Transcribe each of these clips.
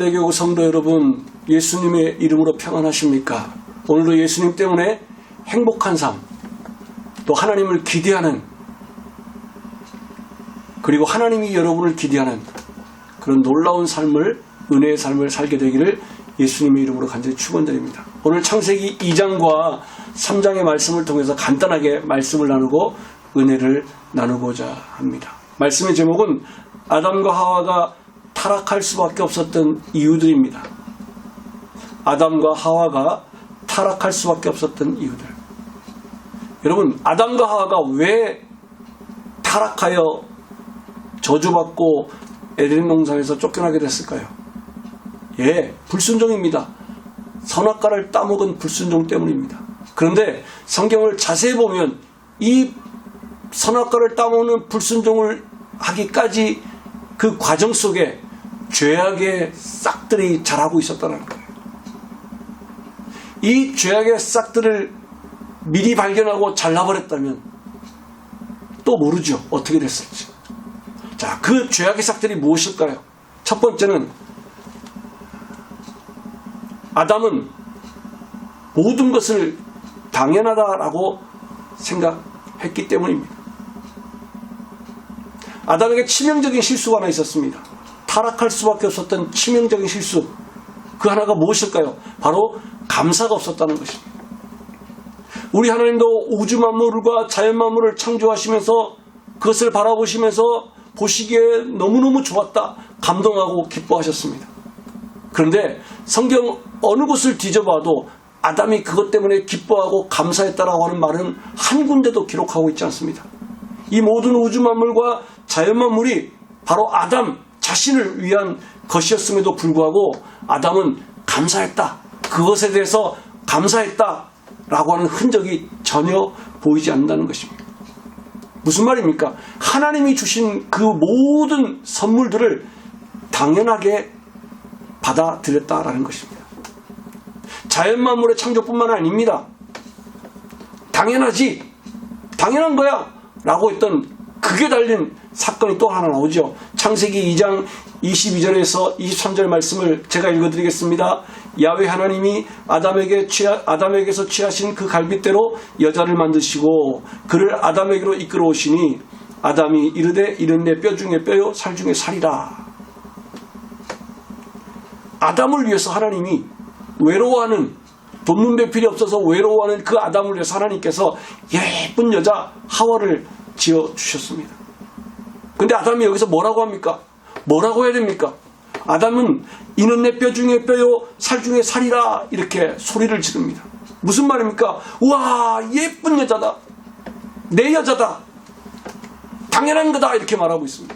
찬양대교 성도 여러분 예수님의 이름으로 평안하십니까? 오늘도 예수님 때문에 행복한 삶, 또 하나님을 기대하는 그리고 하나님이 여러분을 기대하는 그런 놀라운 삶을 은혜의 삶을 살게 되기를 예수님의 이름으로 간절히 축원드립니다. 오늘 창세기 2장과 3장의 말씀을 통해서 간단하게 말씀을 나누고 은혜를 나누고자 합니다. 말씀의 제목은 아담과 하와가 타락할 수밖에 없었던 이유들입니다. 아담과 하와가 타락할 수밖에 없었던 이유들. 여러분, 아담과 하와가 왜 타락하여 저주받고 에덴 농산에서 쫓겨나게 됐을까요? 예, 불순종입니다. 선악과를 따먹은 불순종 때문입니다. 그런데 성경을 자세히 보면 이 선악과를 따먹는 불순종을 하기까지 그 과정 속에 죄악의 싹들이 자라고 있었다는 거예요. 이 죄악의 싹들을 미리 발견하고 잘라버렸다면 또 모르죠. 어떻게 됐을지. 자, 그 죄악의 싹들이 무엇일까요? 첫 번째는 아담은 모든 것을 당연하다라고 생각했기 때문입니다. 아담에게 치명적인 실수가 하나 있었습니다. 타락할 수밖에 없었던 치명적인 실수. 그 하나가 무엇일까요? 바로 감사가 없었다는 것입니다. 우리 하나님도 우주 만물과 자연 만물을 창조하시면서 그것을 바라보시면서 보시기에 너무너무 좋았다. 감동하고 기뻐하셨습니다. 그런데 성경 어느 곳을 뒤져봐도 아담이 그것 때문에 기뻐하고 감사했다라고 하는 말은 한 군데도 기록하고 있지 않습니다. 이 모든 우주 만물과 자연 만물이 바로 아담 자신을 위한 것이었음에도 불구하고 아담은 감사했다. 그것에 대해서 감사했다. 라고 하는 흔적이 전혀 보이지 않는다는 것입니다. 무슨 말입니까? 하나님이 주신 그 모든 선물들을 당연하게 받아들였다라는 것입니다. 자연 만물의 창조뿐만 아닙니다. 당연하지. 당연한 거야. 라고 했던 그게 달린 사건이 또 하나 나오죠. 창세기 2장 22절에서 23절 말씀을 제가 읽어드리겠습니다. 야외 하나님이 아담에게 취하, 아담에게서 취하신 그 갈빗대로 여자를 만드시고 그를 아담에게로 이끌어 오시니 아담이 이르되 이는 내뼈 중에 뼈요 살 중에 살이라. 아담을 위해서 하나님이 외로워하는 돕는 배필이 없어서 외로워하는 그 아담을 위해서 하나님께서 예쁜 여자 하와를 지어 주셨습니다. 근데 아담이 여기서 뭐라고 합니까? 뭐라고 해야 됩니까? 아담은 이는 내 뼈 중에 뼈요 살 중에 살이라 이렇게 소리를 지릅니다. 무슨 말입니까? 우와 예쁜 여자다. 내 여자다. 당연한 거다 이렇게 말하고 있습니다.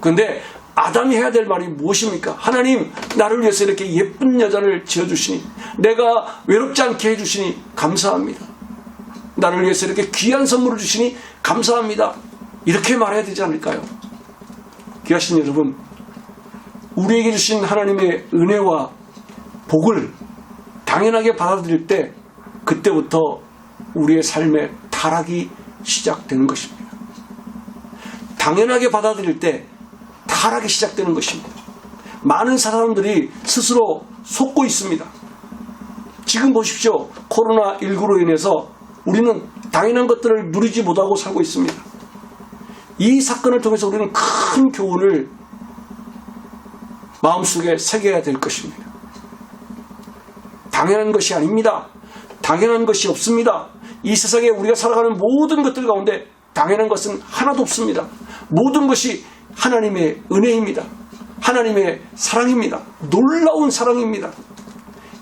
그런데 아담이 해야 될 말이 무엇입니까? 하나님 나를 위해서 이렇게 예쁜 여자를 지어주시니 내가 외롭지 않게 해주시니 감사합니다. 나를 위해서 이렇게 귀한 선물을 주시니 감사합니다. 이렇게 말해야 되지 않을까요? 귀하신 여러분, 우리에게 주신 하나님의 은혜와 복을 당연하게 받아들일 때 그때부터 우리의 삶의 타락이 시작되는 것입니다. 당연하게 받아들일 때 타락이 시작되는 것입니다. 많은 사람들이 스스로 속고 있습니다. 지금 보십시오. 코로나19로 인해서 우리는 당연한 것들을 누리지 못하고 살고 있습니다. 이 사건을 통해서 우리는 큰 교훈을 마음속에 새겨야 될 것입니다. 당연한 것이 아닙니다. 당연한 것이 없습니다. 이 세상에 우리가 살아가는 모든 것들 가운데 당연한 것은 하나도 없습니다. 모든 것이 하나님의 은혜입니다. 하나님의 사랑입니다. 놀라운 사랑입니다.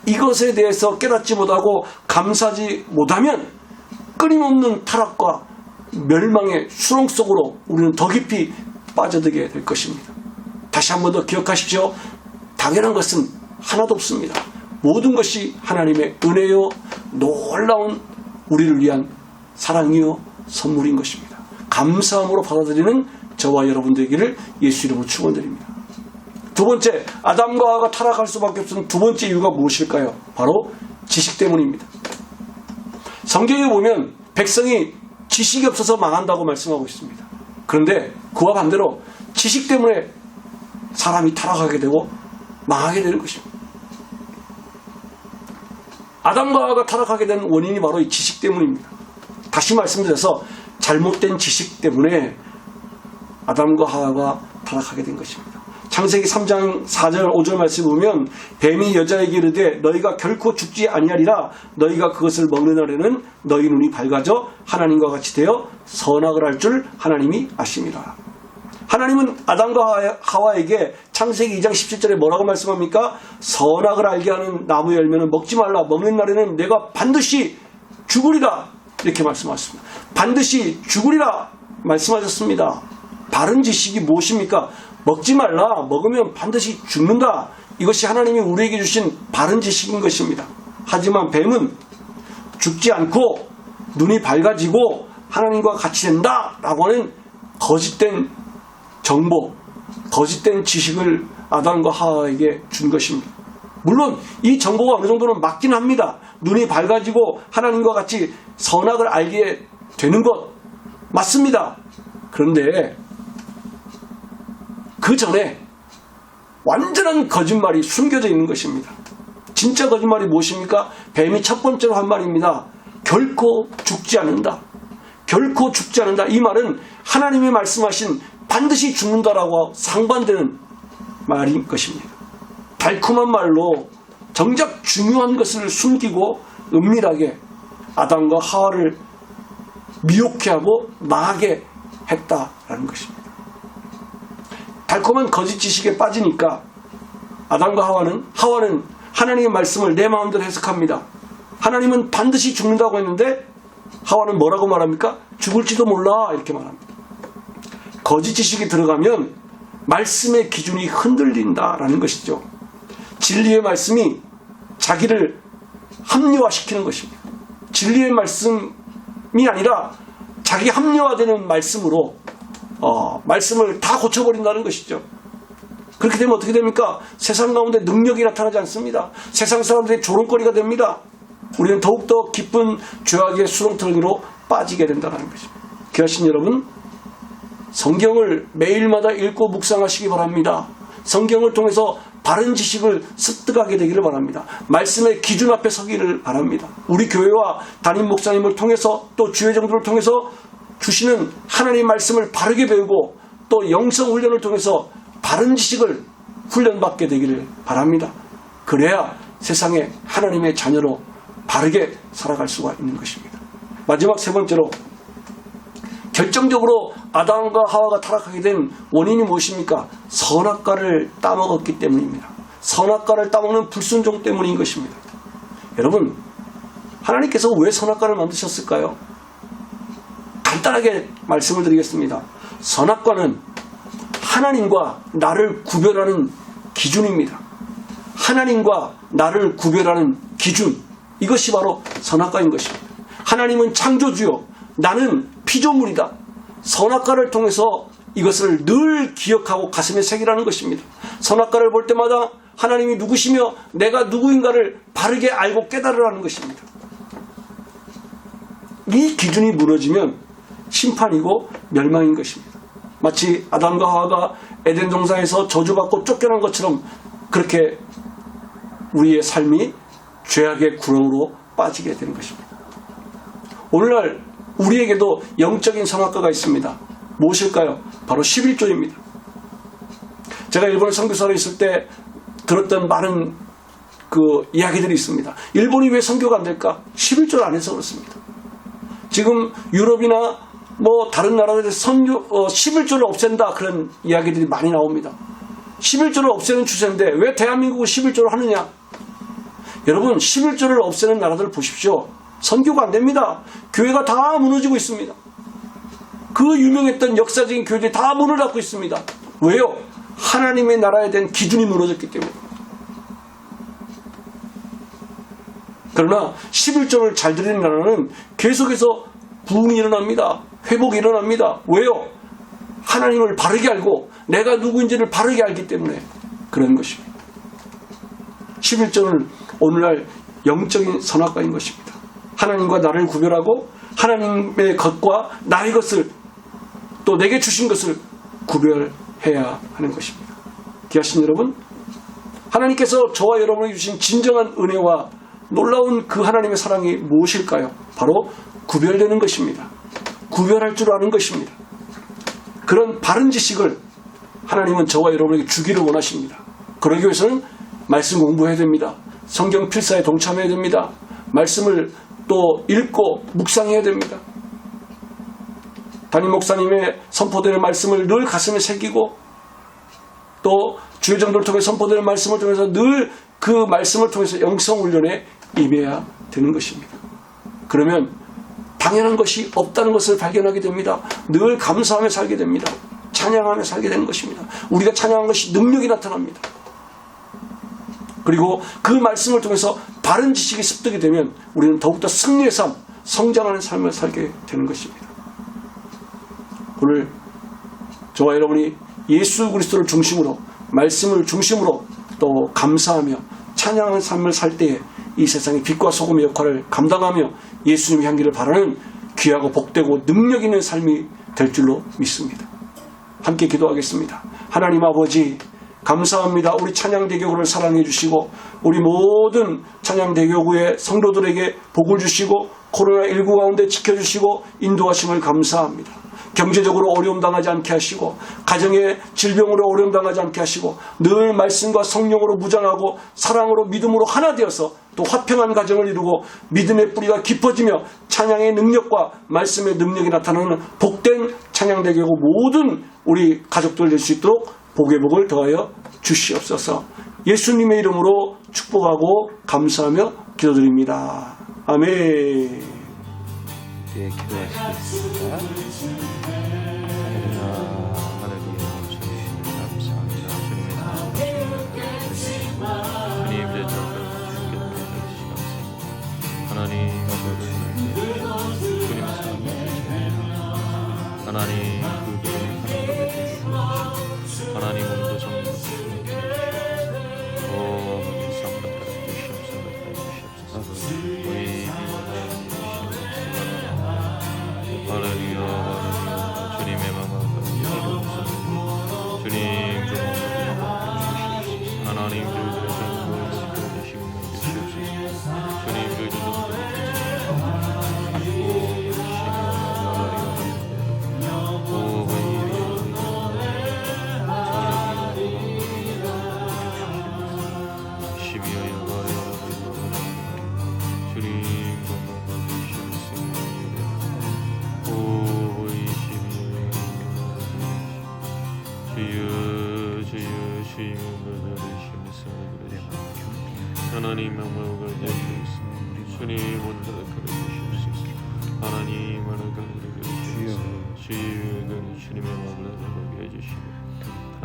이것에 대해서 깨닫지 못하고 감사하지 못하면 끊임없는 타락과 멸망의 수렁 속으로 우리는 더 깊이 빠져들게 될 것입니다. 다시 한 번 더 기억하십시오. 당연한 것은 하나도 없습니다. 모든 것이 하나님의 은혜요, 놀라운 우리를 위한 사랑이요, 선물인 것입니다. 감사함으로 받아들이는 저와 여러분 되기를 예수 이름으로 축원드립니다. 두 번째, 아담과 하와가 타락할 수밖에 없는 두 번째 이유가 무엇일까요? 바로 지식 때문입니다. 성경에 보면 백성이 지식이 없어서 망한다고 말씀하고 있습니다. 그런데 그와 반대로 지식 때문에 사람이 타락하게 되고 망하게 되는 것입니다. 아담과 하와가 타락하게 된 원인이 바로 이 지식 때문입니다. 다시 말씀드려서 잘못된 지식 때문에 아담과 하와가 타락하게 된 것입니다. 창세기 3장 4절 5절 말씀 보면 뱀이 여자에게 이르되 너희가 결코 죽지 아니하리라 너희가 그것을 먹는 날에는 너희 눈이 밝아져 하나님과 같이 되어 선악을 할 줄 하나님이 아심이라. 하나님은 아담과 하와에게 창세기 2장 17절에 뭐라고 말씀합니까? 선악을 알게 하는 나무 열매는 먹지 말라. 먹는 날에는 내가 반드시 죽으리라. 이렇게 말씀하셨습니다. 반드시 죽으리라 말씀하셨습니다. 바른 지식이 무엇입니까? 먹지 말라. 먹으면 반드시 죽는다. 이것이 하나님이 우리에게 주신 바른 지식인 것입니다. 하지만 뱀은 죽지 않고 눈이 밝아지고 하나님과 같이 된다. 라고 하는 거짓된 정보, 거짓된 지식을 아담과 하와에게 준 것입니다. 물론 이 정보가 어느 정도는 맞긴 합니다. 눈이 밝아지고 하나님과 같이 선악을 알게 되는 것 맞습니다. 그런데 그 전에 완전한 거짓말이 숨겨져 있는 것입니다. 진짜 거짓말이 무엇입니까? 뱀이 첫 번째로 한 말입니다. 결코 죽지 않는다. 결코 죽지 않는다. 이 말은 하나님이 말씀하신 반드시 죽는다라고 상반되는 말인 것입니다. 달콤한 말로 정작 중요한 것을 숨기고 은밀하게 아담과 하와를 미혹해 하고 망하게 했다라는 것입니다. 달콤한 거짓 지식에 빠지니까 아담과 하와는 하와는 하나님의 말씀을 내 마음대로 해석합니다. 하나님은 반드시 죽는다고 했는데 하와는 뭐라고 말합니까? 죽을지도 몰라 이렇게 말합니다. 거짓 지식이 들어가면 말씀의 기준이 흔들린다라는 것이죠. 진리의 말씀이 자기를 합리화시키는 것입니다. 진리의 말씀이 아니라 자기 합리화되는 말씀으로 어, 말씀을 다 고쳐버린다는 것이죠. 그렇게 되면 어떻게 됩니까? 세상 가운데 능력이 나타나지 않습니다. 세상 사람들의 조롱거리가 됩니다. 우리는 더욱더 깊은 죄악의 수렁텅이로 빠지게 된다는 것입니다. 귀하신 여러분, 성경을 매일마다 읽고 묵상하시기 바랍니다. 성경을 통해서 바른 지식을 습득하게 되기를 바랍니다. 말씀의 기준 앞에 서기를 바랍니다. 우리 교회와 담임 목사님을 통해서 또 주의 정도를 통해서 주시는 하나님 말씀을 바르게 배우고 또 영성 훈련을 통해서 바른 지식을 훈련받게 되기를 바랍니다. 그래야 세상에 하나님의 자녀로 바르게 살아갈 수가 있는 것입니다. 마지막 세 번째로 결정적으로 아담과 하와가 타락하게 된 원인이 무엇입니까? 선악과를 따먹었기 때문입니다. 선악과를 따먹는 불순종 때문인 것입니다. 여러분, 하나님께서 왜 선악과를 만드셨을까요? 간단하게 말씀을 드리겠습니다. 선악과는 하나님과 나를 구별하는 기준입니다. 하나님과 나를 구별하는 기준. 이것이 바로 선악과인 것입니다. 하나님은 창조주요. 나는 피조물이다. 선악과를 통해서 이것을 늘 기억하고 가슴에 새기라는 것입니다. 선악과를 볼 때마다 하나님이 누구시며 내가 누구인가를 바르게 알고 깨달으라는 것입니다. 이 기준이 무너지면 심판이고 멸망인 것입니다. 마치 아담과 하와가 에덴 동산에서 저주받고 쫓겨난 것처럼 그렇게 우리의 삶이 죄악의 구렁으로 빠지게 되는 것입니다. 오늘날 우리에게도 영적인 선악과가 있습니다. 무엇일까요? 바로 11조입니다. 제가 일본에 선교사로 있을 때 들었던 많은 그 이야기들이 있습니다. 일본이 왜 선교가 안 될까? 11조를 안 해서 그렇습니다. 지금 유럽이나 뭐 다른 나라들의 선교 어, 11조를 없앤다 그런 이야기들이 많이 나옵니다. 11조를 없애는 추세인데 왜 대한민국은 11조를 하느냐? 여러분 11조를 없애는 나라들을 보십시오. 선교가 안 됩니다. 교회가 다 무너지고 있습니다. 그 유명했던 역사적인 교회들이 다 문을 닫고 있습니다. 왜요? 하나님의 나라에 대한 기준이 무너졌기 때문에. 그러나 11조를 잘 드리는 나라는 계속해서 부흥이 일어납니다. 회복이 일어납니다. 왜요? 하나님을 바르게 알고 내가 누구인지를 바르게 알기 때문에 그런 것입니다. 11조는 오늘날 영적인 선악과인 것입니다. 하나님과 나를 구별하고 하나님의 것과 나의 것을 또 내게 주신 것을 구별해야 하는 것입니다. 귀하신 여러분, 하나님께서 저와 여러분에게 주신 진정한 은혜와 놀라운 그 하나님의 사랑이 무엇일까요? 바로 구별되는 것입니다. 구별할 줄 아는 것입니다. 그런 바른 지식을 하나님은 저와 여러분에게 주기를 원하십니다. 그러기 위해서는 말씀 공부해야 됩니다. 성경 필사에 동참해야 됩니다. 말씀을 또 읽고 묵상해야 됩니다. 담임 목사님의 선포되는 말씀을 늘 가슴에 새기고 또 주의 정도를 통해 선포되는 말씀을 통해서 늘 그 말씀을 통해서 영성 훈련에 임해야 되는 것입니다. 그러면 당연한 것이 없다는 것을 발견하게 됩니다. 늘 감사하며 살게 됩니다. 찬양하며 살게 되는 것입니다. 우리가 찬양한 것이 능력이 나타납니다. 그리고 그 말씀을 통해서 바른 지식이 습득이 되면 우리는 더욱더 승리의 삶, 성장하는 삶을 살게 되는 것입니다. 오늘 저와 여러분이 예수 그리스도를 중심으로 말씀을 중심으로 또 감사하며 찬양하는 삶을 살 때에 이 세상의 빛과 소금의 역할을 감당하며 예수님 향기를 바라는 귀하고 복되고 능력 있는 삶이 될 줄로 믿습니다. 함께 기도하겠습니다. 하나님 아버지 감사합니다. 우리 찬양대교구를 사랑해 주시고 우리 모든 찬양대교구의 성도들에게 복을 주시고 코로나19 가운데 지켜주시고 인도하심을 감사합니다. 경제적으로 어려움 당하지 않게 하시고 가정의 질병으로 어려움 당하지 않게 하시고 늘 말씀과 성령으로 무장하고 사랑으로 믿음으로 하나 되어서 또 화평한 가정을 이루고 믿음의 뿌리가 깊어지며 찬양의 능력과 말씀의 능력이 나타나는 복된 찬양대교구 모든 우리 가족들 될 수 있도록 복의 복을 더하여 주시옵소서 예수님의 이름으로 축복하고 감사하며 기도드립니다. 아멘. 네, 기도하시겠습니다.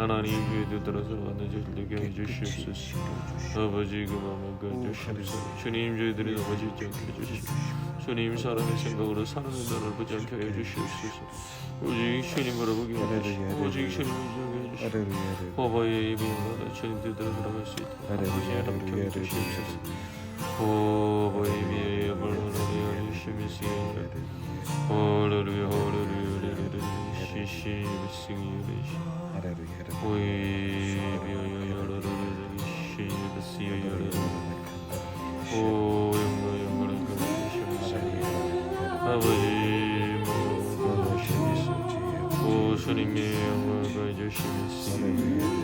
하나님 위에 들어서 왔는 저를 되게 해주시옵소서 아버지 그 마음을 주시옵소서 주님 저희들이 넘어지지 않게 해주시고 주님 사랑의 생각으로 사랑의 나를 보지 않게 해주시옵소서 오직 주님을 보게 해주시고 오직 주님을 보게 해주시고 호바의 예비하라 주님들 들어갈 수 있도록 아버지 하나님께 해주시옵소서 호바의 예비의 영을 하나님 주시옵소서 할렐루야 할렐루야 할렐루야 시시 비싱이 레시